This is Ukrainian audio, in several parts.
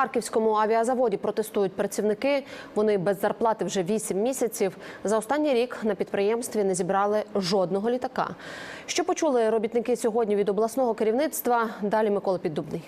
Харківському авіазаводі протестують працівники. Вони без зарплати вже 8 місяців. За останній рік на підприємстві не зібрали жодного літака. Що почули робітники сьогодні від обласного керівництва? Далі Микола Піддубний.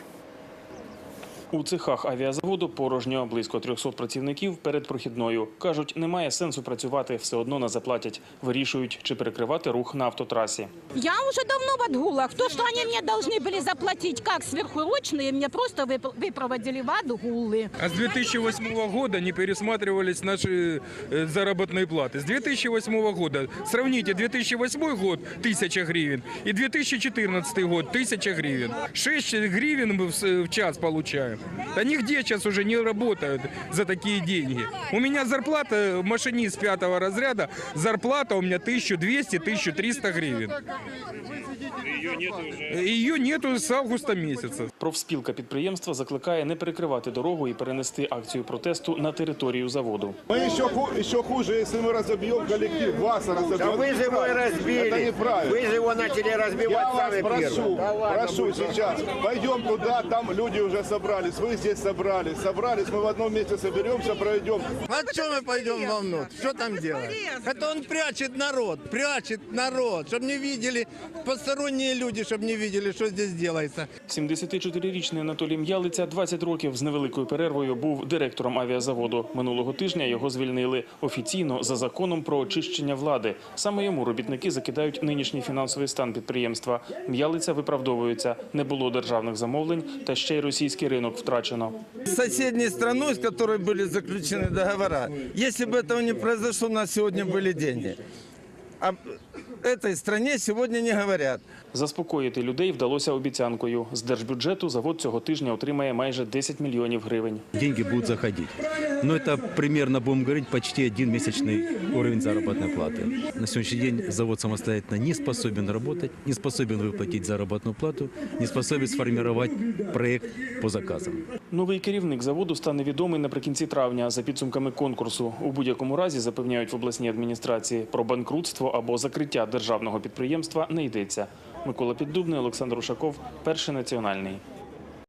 У цехах авіазаводу порожньо близько 300 працівників перед прохідною. Кажуть, немає сенсу працювати, все одно не заплатять. Вирішують, чи перекривати рух на автотрасі. Я уже давно в отгулах. То, что они мне должны были заплатить как сверхурочные, мне просто вып- выпроводили в отгулы. А с 2008 года не пересматривались наши э, заработные платы. С 2008 года сравните 2008 год 1000 гривен и 2014 год 1000 гривен. 6 гривен мы в с- в час получаем. Да нигде сейчас уже не работают за такие деньги. У меня зарплата машинист пятого разряда, зарплата у меня 1200-1300 гривен. Ее нету с августа месяца. Профспілка підприємства закликає не перекривати дорогу і перенести акцію протесту на територію заводу. Мы еще, ху- еще хуже, если мы разобьем коллектив, вас разобьем. Да вы же его Это разбили. неправильно. Вы же его начали разбивать Я вас самые прошу, первые. Да ладно, прошу будь сейчас, пойдем туда, там люди уже собрались, вы здесь собрались, собрались, мы в одном месте соберемся, пройдем. А что мы пойдем волнуть? Что там делать? Это он прячет народ, прячет народ, чтобы не видели посторонние люди, чтобы не видели, что здесь делается. 74-річний Анатолій М'ялиця 20 років з невеликою перервою був директором авіазаводу. Минулого тижня його звільнили офіційно за законом про очищення влади. Саме йому робітники закидають нинішній фінансовий стан підприємства. М'ялиця виправдовується. Не було державних замовлень, та ще й російський ринок втрачено. С соседней страной, с которой были заключены договора, если бы этого не произошло, у нас сегодня были деньги. Об этой стране сегодня не говорят. Заспокоїти людей вдалося обіцянкою. З держбюджету завод цього тижня отримає майже 10 мільйонів гривень. деньги будут заходить. Но это примерно, будем говорить, почти один месячный уровень заработной платы. На сегодняшний день завод самостоятельно не способен работать, не способен выплатить заработную плату, не способен сформировать проект по заказам. Новий керівник заводу стане відомий наприкінці травня за підсумками конкурсу. У будь-якому разі запевняють в обласній адміністрації про або закриття державного підприємства не йдеться. Микола Піддубний, Олександр Ушаков, перший національний.